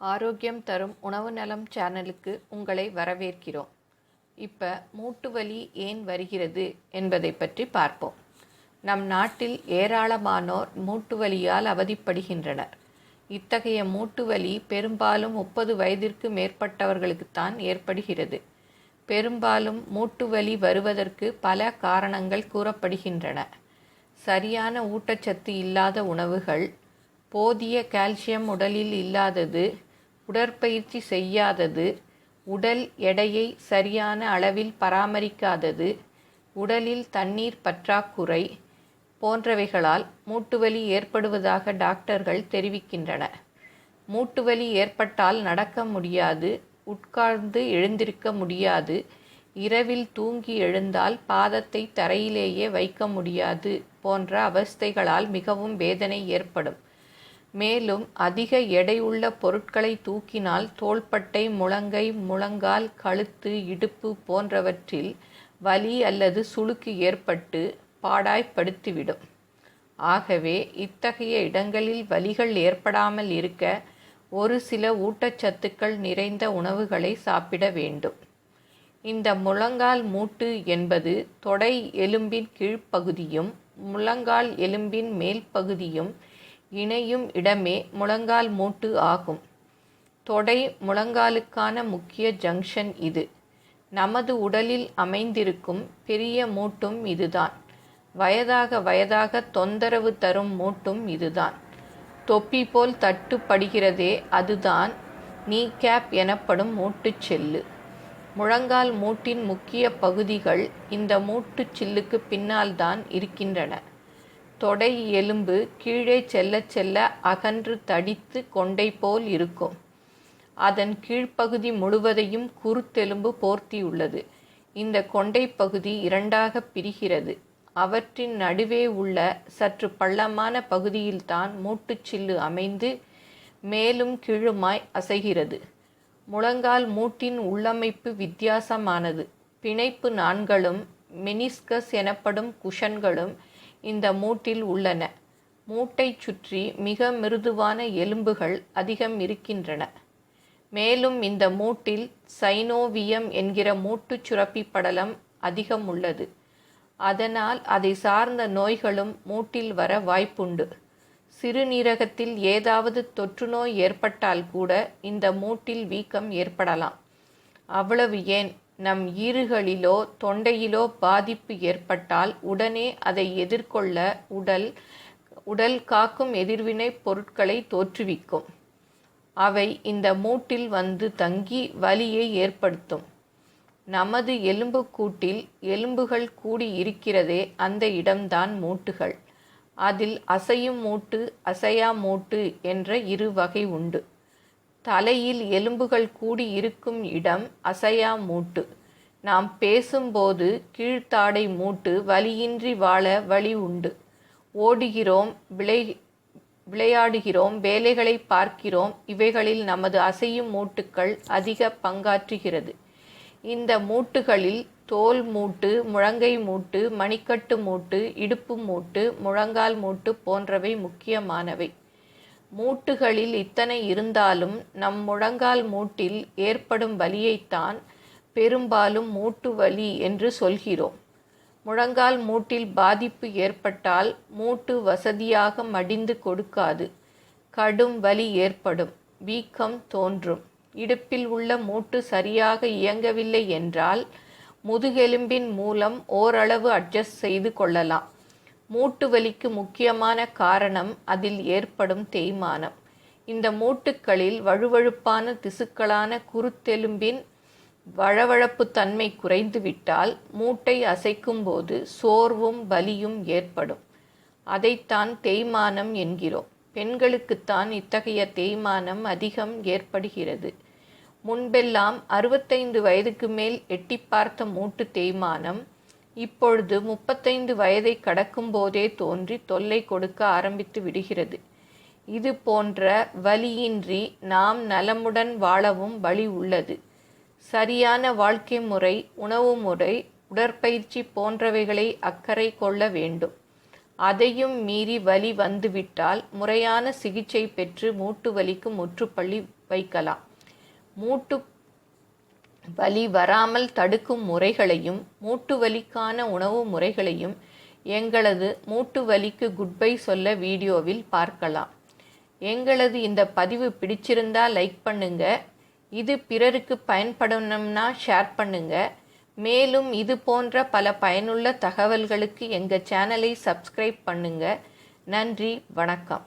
ஆரோக்கியம் தரும் உணவு நலம் சேனலுக்கு உங்களை வரவேற்கிறோம். இப்போ மூட்டு வலி ஏன் வருகிறது என்பதை பற்றி பார்ப்போம். நம் நாட்டில் ஏராளமானோர் மூட்டு வலியால் அவதிப்படுகின்றனர். இத்தகைய மூட்டு வலி பெரும்பாலும் முப்பது வயதிற்கு மேற்பட்டவர்களுக்குத்தான் ஏற்படுகிறது. பெரும்பாலும் மூட்டு வலி வருவதற்கு பல காரணங்கள் கூறப்படுகின்றன. சரியான ஊட்டச்சத்து இல்லாத உணவுகள் போதிய கால்சியம் உடலில் இல்லாதது உடற்பயிற்சி செய்யாதது உடல் எடையை சரியான அளவில் பராமரிக்காதது உடலில் தண்ணீர் பற்றாக்குறை போன்றவைகளால் மூட்டுவலி ஏற்படுவதாக டாக்டர்கள் தெரிவிக்கின்றன. மூட்டுவலி ஏற்பட்டால் நடக்க முடியாது உட்கார்ந்து எழுந்திருக்க முடியாது இரவில் தூங்கி எழுந்தால் பாதத்தை தரையிலேயே வைக்க முடியாது போன்ற அவஸ்தைகளால் மிகவும் வேதனை ஏற்படும். மேலும் அதிக எடையுள்ள பொருட்களை தூக்கினால் தோள்பட்டை முழங்கை முழங்கால் கழுத்து இடுப்பு போன்றவற்றில் வலி அல்லது சுளுக்கு ஏற்பட்டு பாடாய்ப்படுத்திவிடும். ஆகவே இத்தகைய இடங்களில் வலிகள் ஏற்படாமல் இருக்க ஒரு சில ஊட்டச்சத்துக்கள் நிறைந்த உணவுகளை சாப்பிட வேண்டும். இந்த முழங்கால் மூட்டு என்பது தொடை எலும்பின் கீழ்ப்பகுதியும் முழங்கால் எலும்பின் மேல் பகுதியும் இணையும் இடமே முழங்கால் மூட்டு ஆகும். தொடை முழங்காலுக்கான முக்கிய ஜங்ஷன் இது. நமது உடலில் அமைந்திருக்கும் பெரிய மூட்டும் இதுதான். வயதாக வயதாக தொந்தரவு தரும் மூட்டும் இதுதான். தொப்பி போல் தட்டுப்படுகிறதே அதுதான் நீ கேப் எனப்படும் மூட்டுச் செல்லு. முழங்கால் மூட்டின் முக்கிய பகுதிகள் இந்த மூட்டுச் சில்லுக்கு பின்னால் தான் இருக்கின்றன. தொடை எலும்பு கீழே செல்ல செல்ல அகன்று தடித்து கொண்டை போல் இருக்கும். அதன் கீழ்ப்பகுதி முழுவதையும் குருத்தெலும்பு போர்த்தியுள்ளது. இந்த கொண்டை பகுதி இரண்டாக பிரிகிறது. அவற்றின் நடுவே உள்ள சற்று பள்ளமான பகுதியில்தான் மூட்டுச்சில்லு அமைந்து மேலும் கீழுமாய் அசைகிறது. முழங்கால் மூட்டின் உள்ளமைப்பு வித்தியாசமானது. பிணைப்பு நாண்களும் மெனிஸ்கஸ் எனப்படும் குஷன்களும் இந்த மூட்டில் உள்ளன. மூட்டை சுற்றி மிக மிருதுவான எலும்புகள் அதிகம் இருக்கின்றன. மேலும் இந்த மூட்டில் சைனோவியம் என்கிற மூட்டுச் சுரப்பி படலம் அதிகம் உள்ளது அதனால் அதை சார்ந்த நோய்களும் மூட்டில் வர வாய்ப்புண்டு. சிறுநீரகத்தில் ஏதாவது தொற்றுநோய் ஏற்பட்டால் கூட இந்த மூட்டில் வீக்கம் ஏற்படலாம். அவ்வளவு ஏன்? நம் ஈறுகளிலோ தொண்டையிலோ பாதிப்பு ஏற்பட்டால் உடனே அதை எதிர்கொள்ள உடல் உடல் காக்கும் எதிர்வினை பொருட்களை தோற்றுவிக்கும். அவை இந்த மூட்டில் வந்து தங்கி வலியை ஏற்படுத்தும். நமது எலும்புக்கூட்டில் எலும்புகள் கூடி இருக்கிறதே அந்த இடம்தான் மூட்டுகள். அதில் அசையும் மூட்டு அசையா மூட்டு என்ற இரு வகை உண்டு. தலையில் எலும்புகள் கூடி இருக்கும் இடம் அசையா மூட்டு. நாம் பேசும்போது கீழ்த்தாடை மூட்டு வலியின்றி வாழ வழி உண்டு. ஓடுகிறோம் விளை விளையாடுகிறோம் வேலைகளை பார்க்கிறோம் இவைகளில் நமது அசையும் மூட்டுக்கள் அதிக பங்காற்றுகிறது. இந்த மூட்டுகளில் தோல் மூட்டு முழங்கை மூட்டு மணிக்கட்டு மூட்டு இடுப்பு மூட்டு முழங்கால் மூட்டு போன்றவை முக்கியமானவை. மூட்டுகளில் இத்தனை இருந்தாலும் நம் முழங்கால் மூட்டில் ஏற்படும் வலியைத்தான் பெரும்பாலும் மூட்டு வலி என்று சொல்கிறோம். முழங்கால் மூட்டில் பாதிப்பு ஏற்பட்டால் மூட்டு வசதியாக மடிந்து கொடுக்காது. கடும் வலி ஏற்படும். வீக்கம் தோன்றும். இடுப்பில் உள்ள மூட்டு சரியாக இயங்கவில்லை என்றால் முதுகெலும்பின் மூலம் ஓரளவு அட்ஜஸ்ட் செய்து கொள்ளலாம். மூட்டு வலிக்கு முக்கியமான காரணம் அதில் ஏற்படும் தேய்மானம். இந்த மூட்டுக்களில் வழுவழுப்பான திசுக்களான குருத்தெலும்பின் வழவழப்பு தன்மை குறைந்துவிட்டால் மூட்டை அசைக்கும்போது சோர்வும் வலியும் ஏற்படும். அதைத்தான் தேய்மானம் என்கிறோம். பெண்களுக்குத்தான் இத்தகைய தேய்மானம் அதிகம் ஏற்படுகிறது. முன்பெல்லாம் அறுபத்தைந்து வயதுக்கு மேல் எட்டி பார்த்த மூட்டு தேய்மானம் இப்பொழுது முப்பத்தைந்து வயதை கடக்கும் போதே தோன்றி தொல்லை கொடுக்க ஆரம்பித்து விடுகிறது. இது போன்ற வலியின்றி நாம் நலமுடன் வாழவும் வழி உள்ளது. சரியான வாழ்க்கை முறை உணவு முறை உடற்பயிற்சி போன்றவைகளை அக்கறை கொள்ள வேண்டும். அதையும் மீறி வலி வந்துவிட்டால் முறையான சிகிச்சை பெற்று மூட்டு வலிக்கு முற்றுப்பள்ளி வைக்கலாம். மூட்டு வலி வராமல் தடுக்கும் முறைகளையும் மூட்டு வலிக்கான உணவு முறைகளையும் எங்களது மூட்டு வலிக்கு குட்பை சொல்ல வீடியோவில் பார்க்கலாம். எங்களது இந்த பதிவு பிடிச்சிருந்தா லைக் பண்ணுங்க. இது பிறருக்கு பயன்படணும்னா ஷேர் பண்ணுங்க. மேலும் இது போன்ற பல பயனுள்ள தகவல்களுக்கு எங்கள் சேனலை சப்ஸ்கிரைப் பண்ணுங்க. நன்றி வணக்கம்.